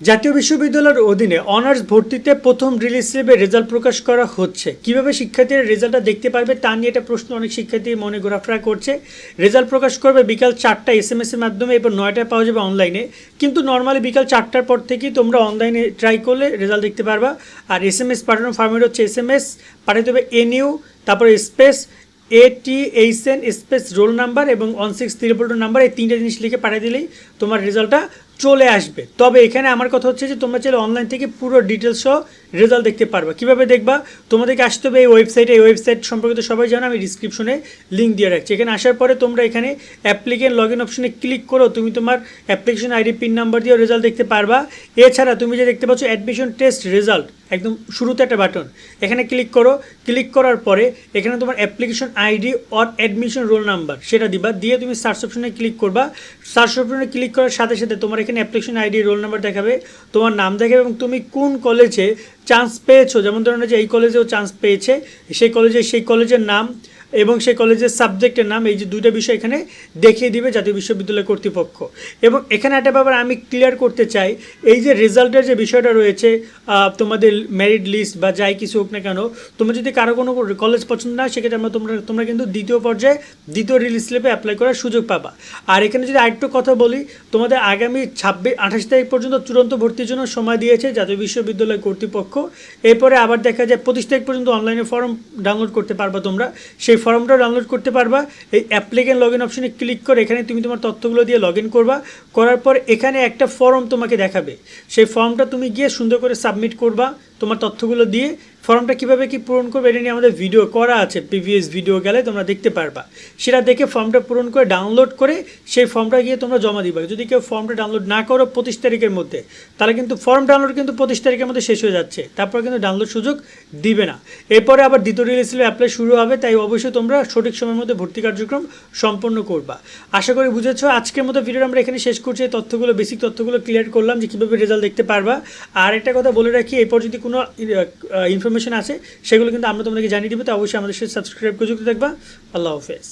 জাতীয় বিশ্ববিদ্যালয়ের অধীনে অনার্স ভর্তিতে প্রথম রিলিজ স্লিপে রেজাল্ট প্রকাশ করা হচ্ছে। কীভাবে শিক্ষার্থীরা রেজাল্টটা দেখতে পারবে তা নিয়ে একটা প্রশ্ন অনেক শিক্ষার্থী মনে ঘোরাফেরা করছে। রেজাল্ট প্রকাশ করবে বিকাল চারটা এস এম এর মাধ্যমে, এরপর নয়টায় পাওয়া যাবে অনলাইনে কিন্তু নর্মালি বিকাল চারটার পর থেকেই তোমরা অনলাইনে ট্রাই করলে রেজাল্ট দেখতে পারবা। আর এস এম এস পাঠানোর ফর্মেট হচ্ছে এস এম এস পাঠাতে হবে এনইউ তারপরে space A T H N space roll number এবং ওয়ান সিক্স ত্রিপল নাম্বার এই তিনটে জিনিস লিখে পাঠিয়ে দিলেই তোমার রেজাল্টটা চলে আসবে। তবে এখানে আমার কথা হচ্ছে যে তোমরা চাইলে অনলাইন থেকে পুরো ডিটেলস সহ রেজাল্ট দেখতে পারবা। কীভাবে দেখবা? তোমাদেরকে আসতে হবে এই ওয়েবসাইটে এই ওয়েবসাইট সম্পর্কে তো সবাই জানো, আমি ডিসক্রিপশনে লিঙ্ক দিয়ে রাখছি। এখানে আসার পরে তোমরা এখানে অ্যাপ্লিকেন্ট লগ ইন অপশনে ক্লিক করো। তুমি তোমার অ্যাপ্লিকেশন আইডি পিন নাম্বার দিয়েও রেজাল্ট দেখতে পারবা। এছাড়া তুমি যে দেখতে পাচ্ছ অ্যাডমিশন টেস্ট রেজাল্ট একদম শুরুতে একটা বাটন এখানে ক্লিক করো। ক্লিক করার পরে এখানে তোমার application ID or admission roll number সেটা দিবা। দিয়ে তুমি সার্চ অপশনে ক্লিক করবা। সার্চ অপশনে ক্লিক করার সাথে সাথে তোমার এখানে অ্যাপ্লিকেশন আইডি রোল নাম্বার দেখাবে, তোমার নাম দেখাবে এবং তুমি কোন কলেজে চান্স পেয়েছ? যেমন ধরুন যে এই কলেজেও চান্স পেয়েছে, সেই কলেজে সেই কলেজের নাম এবং সেই কলেজের সাবজেক্টের নাম এই যে দুইটা বিষয় এখানে দেখিয়ে দিবে জাতীয় বিশ্ববিদ্যালয় কর্তৃপক্ষ। এবং এখানে একটা ব্যাপার আমি ক্লিয়ার করতে চাই, এই যে রেজাল্টের যে বিষয়টা রয়েছে তোমাদের মেরিট লিস্ট বা যাই কিছু হোক না কেন, তোমরা যদি কারও কোনো কলেজ পছন্দ না সেক্ষেত্রে আমরা তোমরা তোমরা কিন্তু দ্বিতীয় পর্যায়ে দ্বিতীয় রিলিজ স্লিপে অ্যাপ্লাই করার সুযোগ পাবা। আর এখানে যদি আরেকটু কথা বলি, তোমাদের আগামী ছাব্বিশ, আঠাশ তারিখ পর্যন্ত চূড়ান্ত ভর্তির জন্য সময় দিয়েছে জাতীয় বিশ্ববিদ্যালয় কর্তৃপক্ষ। এরপরে আবার দেখা যায়, পঁচিশ তারিখ পর্যন্ত অনলাইনে ফর্ম ডাউনলোড করতে পারবা তোমরা। সেই ফর্মটা ডাউনলোড করতে পারবা। এই অ্যাপ্লিকেন্ট লগ ইন অপশনে ক্লিক করে এখানে তুমি তোমার তথ্যগুলো দিয়ে লগ ইন করবা। করার পর এখানে একটা ফর্ম তোমাকে দেখাবে। সেই ফর্মটা তুমি গিয়ে সুন্দর করে সাবমিট করবা। তোমার তথ্যগুলো দিয়ে ফর্মটা কীভাবে কি পূরণ করবে এটা নিয়ে আমাদের ভিডিও করা আছে প্রিভিয়াস ভিডিও গেলে তোমরা দেখতে পারবা। সেটা দেখে ফর্মটা পূরণ করে ডাউনলোড করে সেই ফর্মটা গিয়ে তোমরা জমা দিবা। যদি কেউ ফর্মটা ডাউনলোড না করো পঁচিশ তারিখের মধ্যে, তাহলে কিন্তু ফর্ম ডাউনলোড কিন্তু পঁচিশ তারিখের মধ্যে শেষ হয়ে যাচ্ছে। তারপর কিন্তু ডাউনলোড সুযোগ দিবে না। এরপরে আবার দ্বিতীয় রিলিজ অ্যাপ্লাই শুরু হবে, তাই অবশ্যই তোমরা সঠিক সময়ের মধ্যে ভর্তি কার্যক্রম সম্পন্ন করবা। আশা করি বুঝেছ, আজকের মতো ভিডিওটা আমরা এখানে শেষ করছি। তথ্যগুলো বেসিক তথ্যগুলো ক্লিয়ার করলাম যে কীভাবে রেজাল্ট দেখতে পারবা। আর একটা কথা বলে রাখি, এরপর যদি কোনো ইনফরমেশন আছে, সেগুলো কিন্তু আমরা তোমাদেরকে জানিয়ে দিব, তো অবশ্যই আমাদের সাথে সাবস্ক্রাইব করে যুক্ত থাকবা। আল্লাহ হাফেজ।